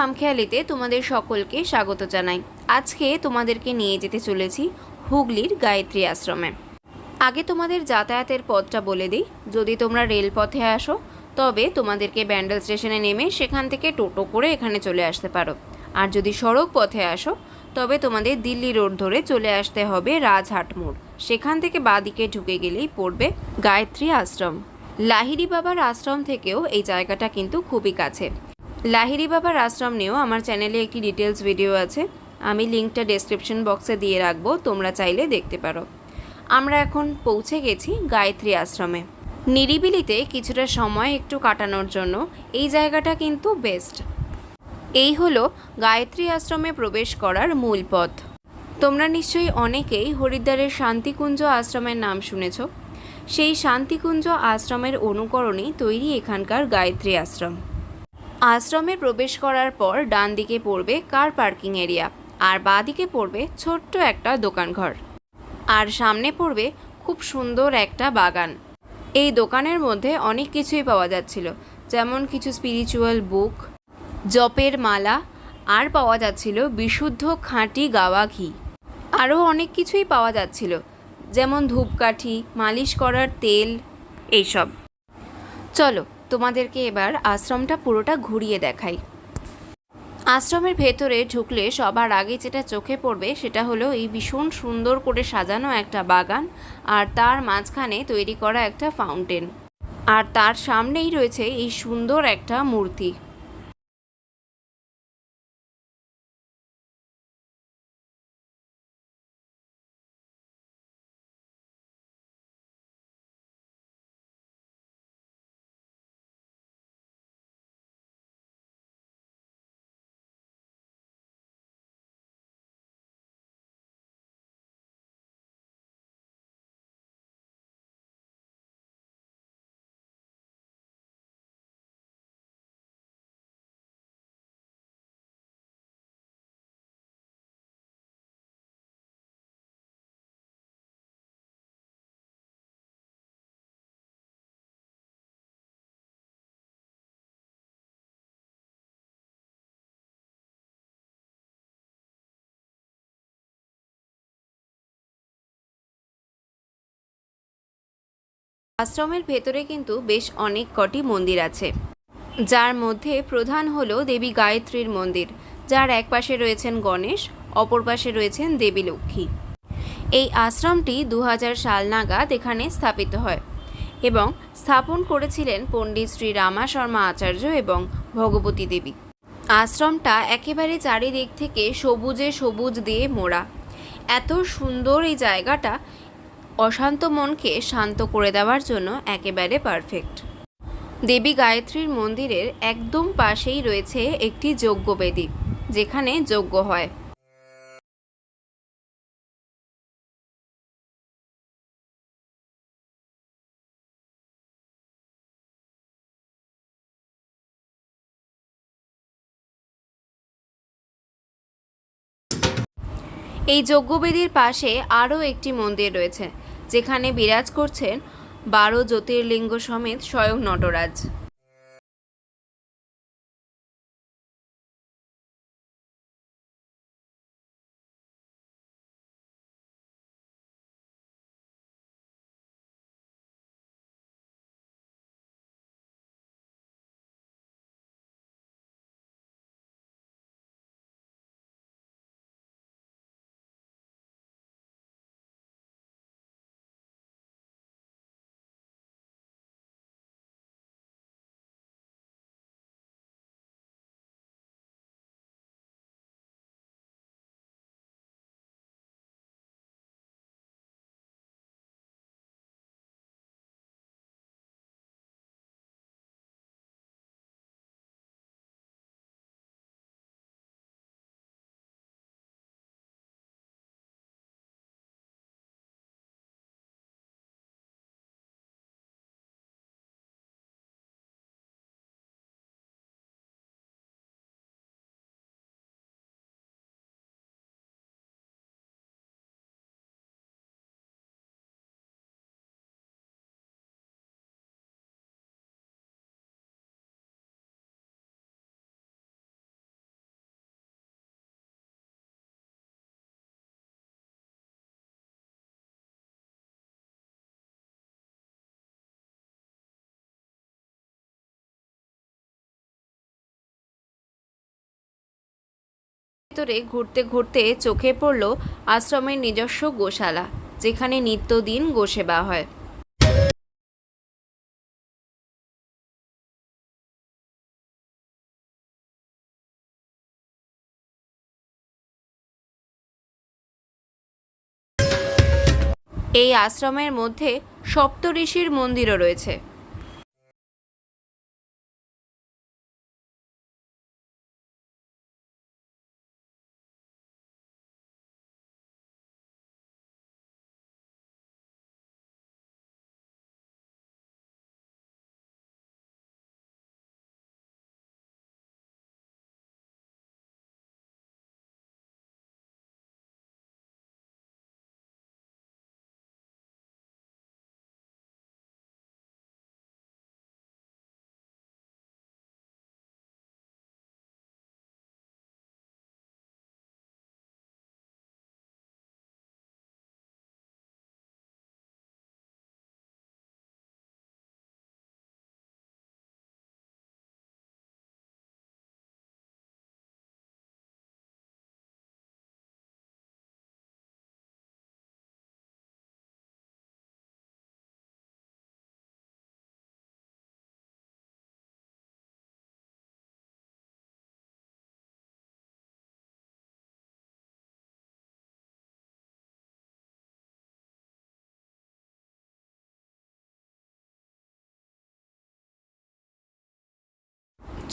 খামখেয়ালিতে তোমাদের সকলকে স্বাগত জানাই। আজকে তোমাদেরকে নিয়ে যেতে চলেছি হুগলির গায়ত্রী আশ্রমে। আগে তোমাদের যাতায়াতের পথটা বলে দিই। যদি তোমরা রেলপথে আসো, তবে তোমাদেরকে ব্যান্ডেল স্টেশনে নেমে সেখান থেকে টোটো করে এখানে চলে আসতে পারো। আর যদি সড়ক পথে আসো, তবে তোমাদের দিল্লি রোড ধরে চলে আসতে হবে রাজহাট মোড়। সেখান থেকে বাদিকে ঢুকে গেলেই পড়বে গায়ত্রী আশ্রম। লাহিড়ি বাবার আশ্রম থেকেও এই জায়গাটা কিন্তু খুবই কাছে। লাহিড়ি বাবার আশ্রম নিয়েও আমার চ্যানেলে একটি ডিটেলস ভিডিও আছে। আমি লিঙ্কটা ডেসক্রিপশন বক্সে দিয়ে রাখব, তোমরা চাইলে দেখতে পারো। আমরা এখন পৌঁছে গেছি গায়ত্রী আশ্রমে। নিরিবিলিতে কিছুটা সময় একটু কাটানোর জন্য এই জায়গাটা কিন্তু বেস্ট। এই হলো গায়ত্রী আশ্রমে প্রবেশ করার মূল পথ। তোমরা নিশ্চয়ই অনেকেই হরিদ্বারের শান্তিকুঞ্জ আশ্রমের নাম শুনেছ। সেই শান্তিকুঞ্জ আশ্রমের অনুকরণেই তৈরি এখানকার গায়ত্রী আশ্রম। আশ্রমে প্রবেশ করার পর ডান দিকে পড়বে কার পার্কিং এরিয়া, আর বাঁ দিকে পড়বে ছোট্ট একটা দোকানঘর। আর সামনে পড়বে খুব সুন্দর একটা বাগান। এই দোকানের মধ্যে অনেক কিছুই পাওয়া যাচ্ছিল, যেমন কিছু স্পিরিচুয়াল বুক জপের মালা, আর পাওয়া যাচ্ছিল বিশুদ্ধ খাঁটি গাওয়া ঘি। আরও অনেক কিছুই পাওয়া যাচ্ছিল, যেমন ধূপকাঠি, মালিশ করার তেল, এইসব। চলো তোমাদেরকে এবার আশ্রমটা পুরোটা ঘুরিয়ে দেখাই। আশ্রমের ভেতরে ঢুকলে সবার আগে যেটা চোখে পড়বে সেটা হলো এই ভীষণ সুন্দর করে সাজানো একটা বাগান আর তার মাঝখানে তৈরি করা একটা ফাউন্টেন। আর তার সামনেই রয়েছে এই সুন্দর একটা মূর্তি। আশ্রমের ভেতরে কিন্তু বেশ অনেক কটি মন্দির আছে। যার মধ্যে প্রধান হলো দেবী গায়ত্রীর মন্দির, যার এক পাশে রয়েছেন গণেশ, অপর পাশে রয়েছেন দেবী লক্ষ্মী। এই আশ্রমটি দু হাজার সাল নাগাদ এখানে স্থাপিত হয় এবং স্থাপন করেছিলেন পণ্ডিত শ্রী রামা শর্মা আচার্য এবং ভগবতী দেবী। আশ্রমটা একেবারে চারিদিক থেকে সবুজে সবুজ দিয়ে মোড়া। এত সুন্দর এই জায়গাটা অশান্ত মনকে শান্ত করে দেওয়ার জন্য একেবারে পারফেক্ট। দেবী গায়ত্রীর মন্দিরের একদম পাশেই রয়েছে একটি যজ্ঞবেদী যেখানে যজ্ঞ হয়। এই যজ্ঞবেদীর পাশে আরও একটি মন্দির রয়েছে যেখানে বিরাজ করছেন বারো জ্যোতির্লিঙ্গ সমেত স্বয়ং নটরাজ। ভেতরে ঘুরতে ঘুরতে চোখে পড়ল আশ্রমের নিজস্ব গোশালা, যেখানে নিত্যদিন গোসেবা হয়। এই আশ্রমের মধ্যে সপ্তঋষির মন্দিরও রয়েছে।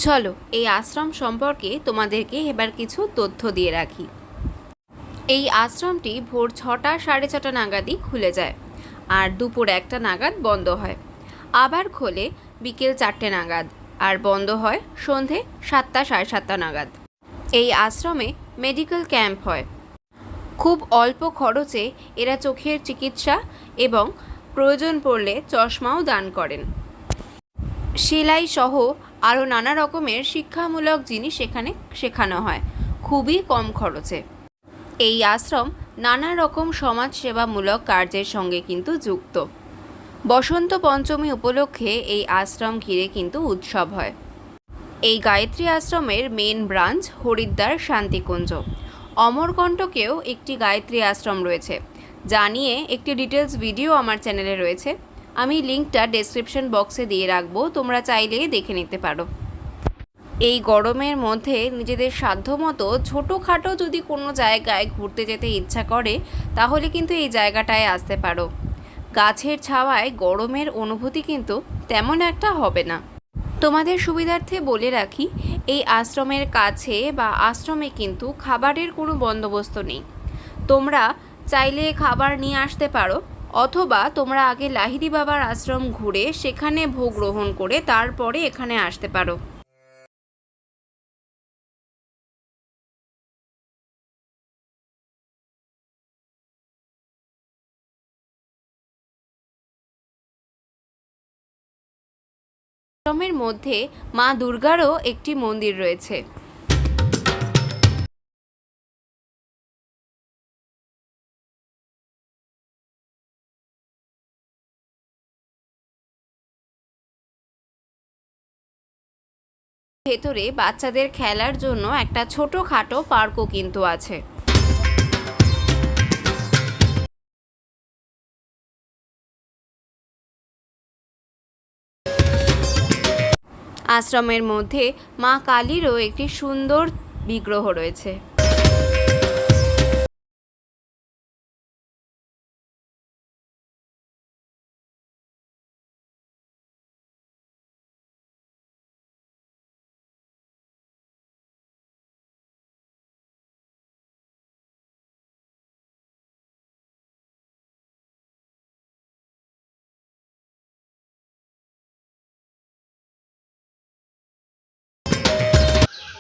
চলো, এই আশ্রম সম্পর্কে তোমাদেরকে এবার কিছু তথ্য দিয়ে রাখি। এই আশ্রমটি ভোর ছটা সাড়ে ছটা নাগাদই খুলে যায় আর দুপুর একটা নাগাদ বন্ধ হয়। আবার খোলে বিকেল চারটে নাগাদ আর বন্ধ হয় সন্ধে সাতটা সাড়ে সাতটা নাগাদ। এই আশ্রমে মেডিকেল ক্যাম্প হয়। খুব অল্প খরচে এরা চোখের চিকিৎসা এবং প্রয়োজন পড়লে চশমাও দান করেন। সেলাই সহ আরও নানা রকমের শিক্ষামূলক জিনিস এখানে শেখানো হয়, খুবই কম খরচে। এই আশ্রম নানা রকম সমাজসেবামূলক কার্যের সঙ্গে কিন্তু যুক্ত। বসন্ত পঞ্চমী উপলক্ষে এই আশ্রম ঘিরে কিন্তু উৎসব হয়। এই গায়ত্রী আশ্রমের মেন ব্রাঞ্চ হরিদ্বার শান্তিকুঞ্জ। অমরকণ্টকেও একটি গায়ত্রী আশ্রম রয়েছে। যা নিয়ে একটি ডিটেলস ভিডিও আমার চ্যানেলে রয়েছে। আমি লিঙ্কটা ডেসক্রিপশন বক্সে দিয়ে রাখব, তোমরা চাইলে দেখে নিতে পারো। এই গরমের মধ্যে নিজেদের সাধ্যমতো ছোটোখাটো যদি কোনো জায়গায় ঘুরতে যেতে ইচ্ছা করে, তাহলে কিন্তু এই জায়গাটায় আসতে পারো। গাছের ছাওয়ায় গরমের অনুভূতি কিন্তু তেমন একটা হবে না। তোমাদের সুবিধার্থে বলে রাখি, এই আশ্রমের কাছে বা আশ্রমে কিন্তু খাবারের কোনো বন্দোবস্ত নেই। তোমরা চাইলে খাবার নিয়ে আসতে পারো অথবা তোমরা আগে লাহিড়ি বাবার আশ্রম ঘুরে সেখানে ভোগ গ্রহণ করে তারপরে এখানে আসতে পারো। আশ্রমের মধ্যে মা দুর্গারও একটি মন্দির রয়েছে। ভেতরে বাচ্চাদের খেলার জন্য একটা ছোটোখাটো পার্কও কিন্তু আছে। আশ্রমের মধ্যে মা কালীরও একটি সুন্দর বিগ্রহ রয়েছে।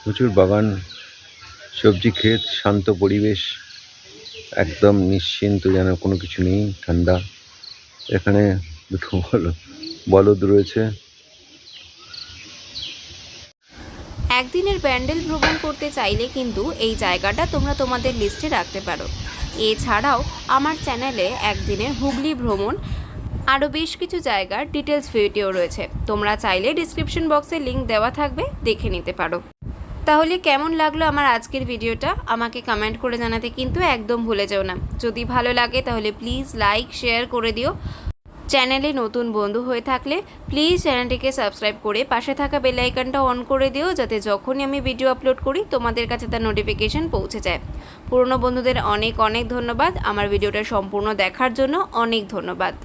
প্রচুর বাগান, সবজি ক্ষেত, শান্ত পরিবেশ, একদম নিশ্চিন্ত যেন কোনো কিছু নেই, ঠান্ডা। এখানে দুটো বল, বলদ রয়েছে। একদিনের ব্যান্ডেল ভ্রমণ করতে চাইলে কিন্তু এই জায়গাটা তোমরা তোমাদের লিস্টে রাখতে পারো। এছাড়াও আমার চ্যানেলে একদিনের হুগলি ভ্রমণ আরও বেশ কিছু জায়গার ডিটেলস ভিডিও রয়েছে। তোমরা চাইলে ডিসক্রিপশন বক্সে লিংক দেওয়া থাকবে, দেখে নিতে পারো। তাহলে কেমন লাগল আমার আজকের ভিডিওটা? আমাকে কমেন্ট করে জানাতে কিন্তু একদম ভুলে যেও না। যদি ভালো লাগে তাহলে প্লিজ লাইক শেয়ার করে দিও। চ্যানেলে নতুন বন্ধু হয়ে থাকলে প্লিজ চ্যানেলটিকে সাবস্ক্রাইব করে পাশে থাকা বেল আইকনটা অন করে দিও যাতে যখনই আমি ভিডিও আপলোড করি তোমাদের কাছে তার নোটিফিকেশন পৌঁছে যায়। পুরনো বন্ধুদের অনেক অনেক ধন্যবাদ। আমার ভিডিওটা সম্পূর্ণ দেখার জন্য অনেক ধন্যবাদ।